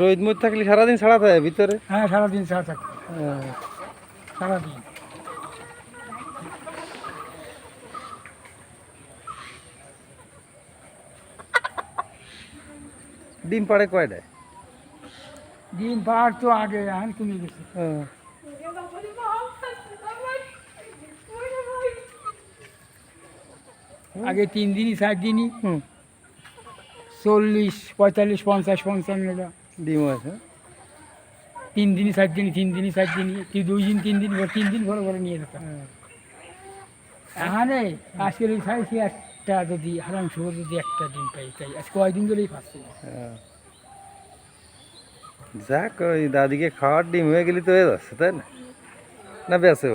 রোদ মধ্যে থাকলে সারাদিন ছাড়া থাকে ভিতরে? হ্যাঁ সারাদিন ছাড়া থাকে। সারাদিন। ডিম পাড়ে কয়টায়? দিন পার তো আগে এখন কমে গেছে। হ্যাঁ। আগে তিন দিনই চার দিনই। চল্লিশ পঁয়তাল্লিশ পঞ্চাশ পঞ্চান্নটা ডিম আছে। তিন দিনই চার দিনই তিন দিনই চার দিনই। কি দুই দিন তিন দিন তিন দিন ঘরে ভরে নিয়ে যেতাম এখানে আজকের এই চাইছি একটা যদি হারাম শুভ যদি একটা ডিম পাই তাই আজ কয়দিন ধরেই পাচ্ছি। হ্যাঁ। যাক ওই দাদিকে খাওয়ার ডিম হয়ে গেলে তো হয়ে যাচ্ছে তাই না? না বেঁচে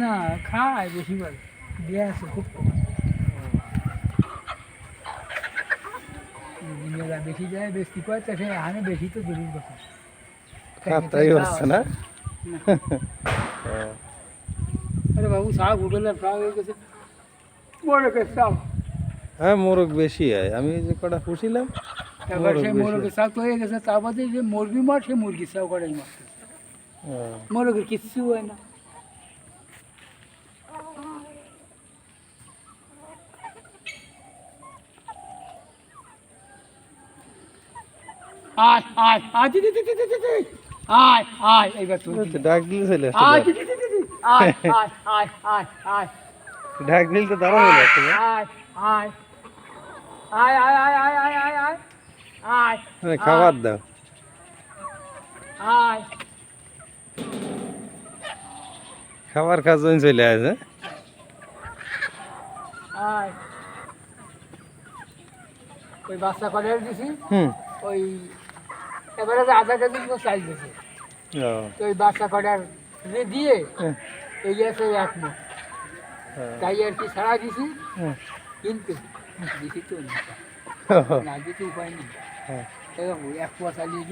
না খায় বেশি বলে দিয়ে আছে খুব বেশি যায় বেশি কয় তাকে আমি বেশি তো দূরের কথা। হ্যাঁ, তাই হচ্ছে না? আরে বাবু সাপ উঠলে সাপ হয়ে গেছে। মোরগের সাপ হ্যাঁ মোরগ বেশি হয়। আমি যে কটা পুষিলাম তারপর সেই মোরগের সাপ হয়ে গেছে। তারপর যে মুরগি মার সেই মুরগির সাপ কটাই মারতেছে। মোরগের কিচ্ছু হয় না। আয় আয় আয় দিদি দিদি দিদি দিদি আয় আয় এইবার তুই ডাক দিলে চলে আয় ডাক। দিদি দিদি দিদি আয় আয় আয় আয় আয় ডাক দিলে তো দাঁড়া চলে আসছে না? আয় আয় আয় আয় আয় আয় আয় আয় আয় আয় মানে খাবার দাও আয় খাবার জন্য চলে আসে আয় ওই বাচ্চা করে দিছি হুম ওই এবারে যে আধা কেজি মতো চাল দিছে তো ওই বাচ্চা কটার দিয়ে হ্যাঁ, এই আছে এক মুখ। হ্যাঁ, তাই আর কি ছাড়া দিছি। হ্যাঁ। কিন্তু দিছি তো না। দিতে উপায় নেই। এক পোয়া চালিয়ে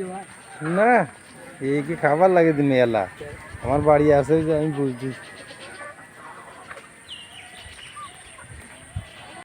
না এই কি খাবার লাগে তুমি এলা? আমার বাড়ি আছে যে আমি বুঝছি।